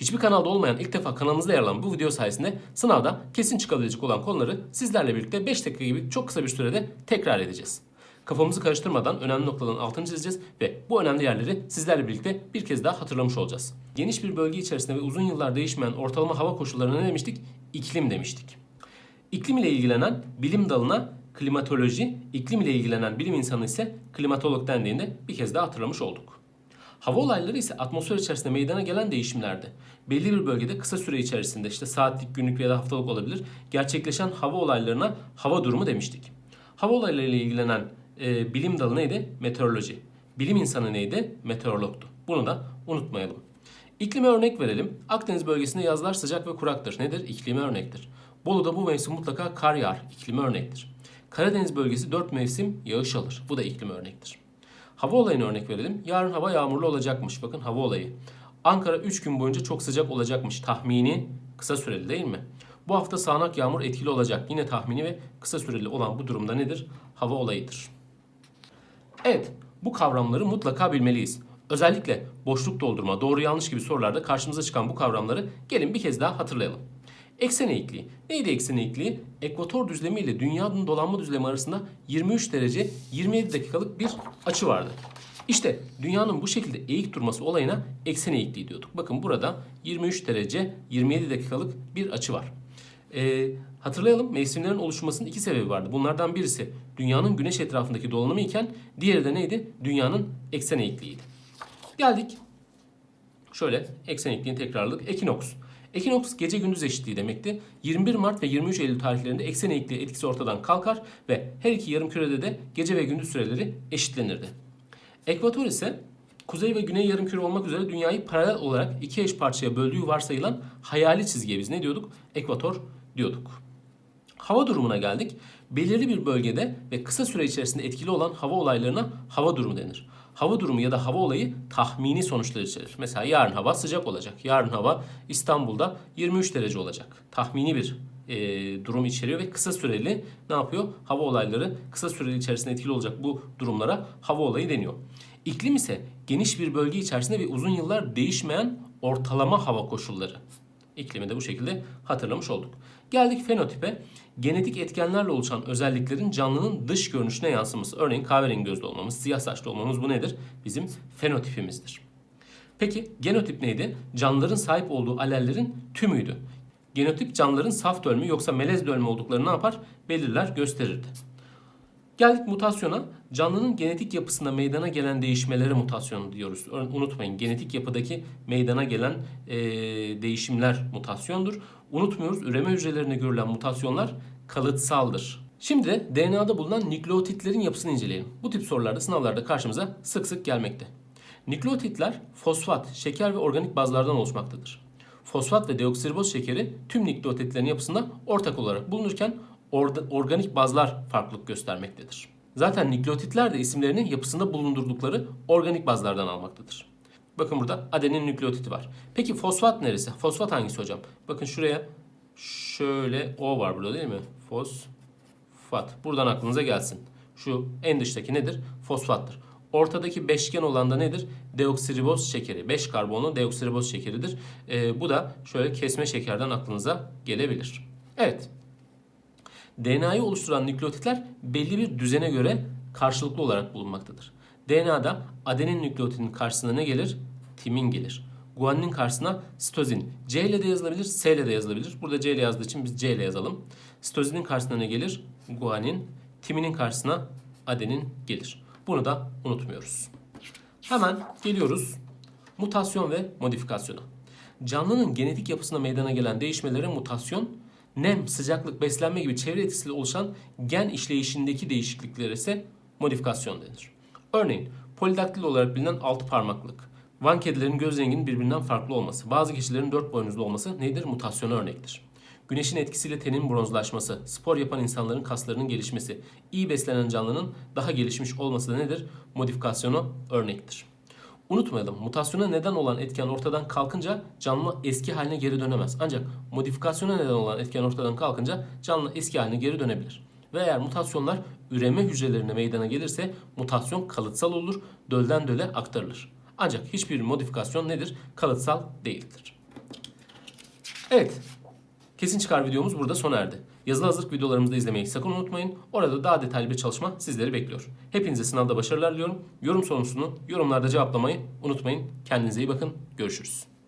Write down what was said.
Hiçbir kanalda olmayan ilk defa kanalımızda yer alan bu video sayesinde sınavda kesin çıkabilecek olan konuları sizlerle birlikte 5 dakika gibi çok kısa bir sürede tekrar edeceğiz. Kafamızı karıştırmadan önemli noktaların altını çizeceğiz ve bu önemli yerleri sizlerle birlikte bir kez daha hatırlamış olacağız. Geniş bir bölge içerisinde ve uzun yıllar değişmeyen ortalama hava koşullarına ne demiştik? İklim demiştik. İklim ile ilgilenen bilim dalına klimatoloji, iklim ile ilgilenen bilim insanı ise klimatolog dendiğinde bir kez daha hatırlamış olduk. Hava olayları ise atmosfer içerisinde meydana gelen değişimlerdi. Belli bir bölgede kısa süre içerisinde işte saatlik, günlük ya da haftalık olabilir gerçekleşen hava olaylarına hava durumu demiştik. Hava olaylarıyla ilgilenen e, bilim dalı neydi? Meteoroloji. Bilim insanı neydi? Meteorologtu. Bunu da unutmayalım. İklime örnek verelim. Akdeniz bölgesinde yazlar sıcak ve kuraktır. Nedir? İklime örnektir. Bolu'da bu mevsim mutlaka kar yağar. İklime örnektir. Karadeniz bölgesi 4 mevsim yağış alır. Bu da iklim örnektir. Hava olayına örnek verelim. Yarın hava yağmurlu olacakmış. Bakın hava olayı. Ankara 3 gün boyunca çok sıcak olacakmış. Tahmini kısa süreli değil mi? Bu hafta sağanak yağmur etkili olacak. Yine tahmini ve kısa süreli olan bu durumda nedir? Hava olayıdır. Evet, bu kavramları mutlaka bilmeliyiz. Özellikle boşluk doldurma, doğru yanlış gibi sorularda karşımıza çıkan bu kavramları gelin bir kez daha hatırlayalım. Eksen eğikliği. Neydi eksen eğikliği? Ekvator düzlemi ile dünyanın dolanma düzlemi arasında 23 derece 27 dakikalık bir açı vardı. İşte dünyanın bu şekilde eğik durması olayına eksen eğikliği diyorduk. Bakın burada 23 derece 27 dakikalık bir açı var. Ee, hatırlayalım mevsimlerin oluşmasının iki sebebi vardı. Bunlardan birisi dünyanın güneş etrafındaki dolanımı iken diğeri de neydi? Dünyanın eksen eğikliğiydi. Geldik. Şöyle eksen eğikliğini tekrarladık. Ekinoks. Ekinoks gece gündüz eşitliği demekti. 21 Mart ve 23 Eylül tarihlerinde eksen eğikliği etkisi ortadan kalkar ve her iki yarım kürede de gece ve gündüz süreleri eşitlenirdi. Ekvator ise kuzey ve güney yarım küre olmak üzere dünyayı paralel olarak iki eş parçaya böldüğü varsayılan hayali çizgiye biz ne diyorduk? Ekvator diyorduk. Hava durumuna geldik. Belirli bir bölgede ve kısa süre içerisinde etkili olan hava olaylarına hava durumu denir. Hava durumu ya da hava olayı tahmini sonuçlar içerir. Mesela yarın hava sıcak olacak. Yarın hava İstanbul'da 23 derece olacak. Tahmini bir e, durum içeriyor ve kısa süreli ne yapıyor? Hava olayları kısa süreli içerisinde etkili olacak bu durumlara hava olayı deniyor. İklim ise geniş bir bölge içerisinde ve uzun yıllar değişmeyen ortalama hava koşulları. İklimi de bu şekilde hatırlamış olduk. Geldik fenotipe. Genetik etkenlerle oluşan özelliklerin canlının dış görünüşüne yansıması. Örneğin kahverengi gözlü olmamız, siyah saçlı olmamız bu nedir? Bizim fenotipimizdir. Peki genotip neydi? Canlıların sahip olduğu alellerin tümüydü. Genotip canlıların saf dölmü yoksa melez dölmü olduklarını ne yapar? Belirler, gösterirdi. Geldik mutasyona. Canlının genetik yapısında meydana gelen değişmelere mutasyon diyoruz. Unutmayın genetik yapıdaki meydana gelen e, değişimler mutasyondur. Unutmuyoruz üreme hücrelerinde görülen mutasyonlar kalıtsaldır. Şimdi de DNA'da bulunan nükleotitlerin yapısını inceleyelim. Bu tip sorularda sınavlarda karşımıza sık sık gelmekte. Nükleotitler fosfat, şeker ve organik bazlardan oluşmaktadır. Fosfat ve deoksiriboz şekeri tüm nükleotitlerin yapısında ortak olarak bulunurken orada organik bazlar farklılık göstermektedir. Zaten nükleotitler de isimlerini yapısında bulundurdukları organik bazlardan almaktadır. Bakın burada adenin nükleotiti var. Peki fosfat neresi? Fosfat hangisi hocam? Bakın şuraya şöyle O var burada değil mi? Fosfat. Buradan aklınıza gelsin. Şu en dıştaki nedir? Fosfattır. Ortadaki beşgen olan da nedir? Deoksiriboz şekeri. 5 karbonlu deoksiriboz şekeridir. Ee, bu da şöyle kesme şekerden aklınıza gelebilir. Evet. DNA'yı oluşturan nükleotitler belli bir düzene göre karşılıklı olarak bulunmaktadır. DNA'da adenin nükleotidinin karşısına ne gelir? Timin gelir. Guaninin karşısına sitozin. C ile de yazılabilir, S ile de yazılabilir. Burada C ile yazdığı için biz C ile yazalım. Sitozinin karşısına ne gelir? Guanin. Timinin karşısına adenin gelir. Bunu da unutmuyoruz. Hemen geliyoruz mutasyon ve modifikasyona. Canlının genetik yapısına meydana gelen değişmelere mutasyon, nem, sıcaklık, beslenme gibi çevre etkisiyle oluşan gen işleyişindeki değişikliklere ise modifikasyon denir. Örneğin polidaktil olarak bilinen altı parmaklık, Van kedilerin göz renginin birbirinden farklı olması, bazı kişilerin dört boynuzlu olması nedir? Mutasyona örnektir. Güneşin etkisiyle tenin bronzlaşması, spor yapan insanların kaslarının gelişmesi, iyi beslenen canlının daha gelişmiş olması da nedir? Modifikasyona örnektir. Unutmayalım mutasyona neden olan etken ortadan kalkınca canlı eski haline geri dönemez. Ancak modifikasyona neden olan etken ortadan kalkınca canlı eski haline geri dönebilir. Ve eğer mutasyonlar üreme hücrelerine meydana gelirse mutasyon kalıtsal olur, dölden döle aktarılır. Ancak hiçbir modifikasyon nedir? Kalıtsal değildir. Evet. Kesin çıkar videomuz burada sona erdi. Yazılı hazırlık videolarımızı da izlemeyi sakın unutmayın. Orada daha detaylı bir çalışma sizleri bekliyor. Hepinize sınavda başarılar diliyorum. Yorum sorusunu yorumlarda cevaplamayı unutmayın. Kendinize iyi bakın. Görüşürüz.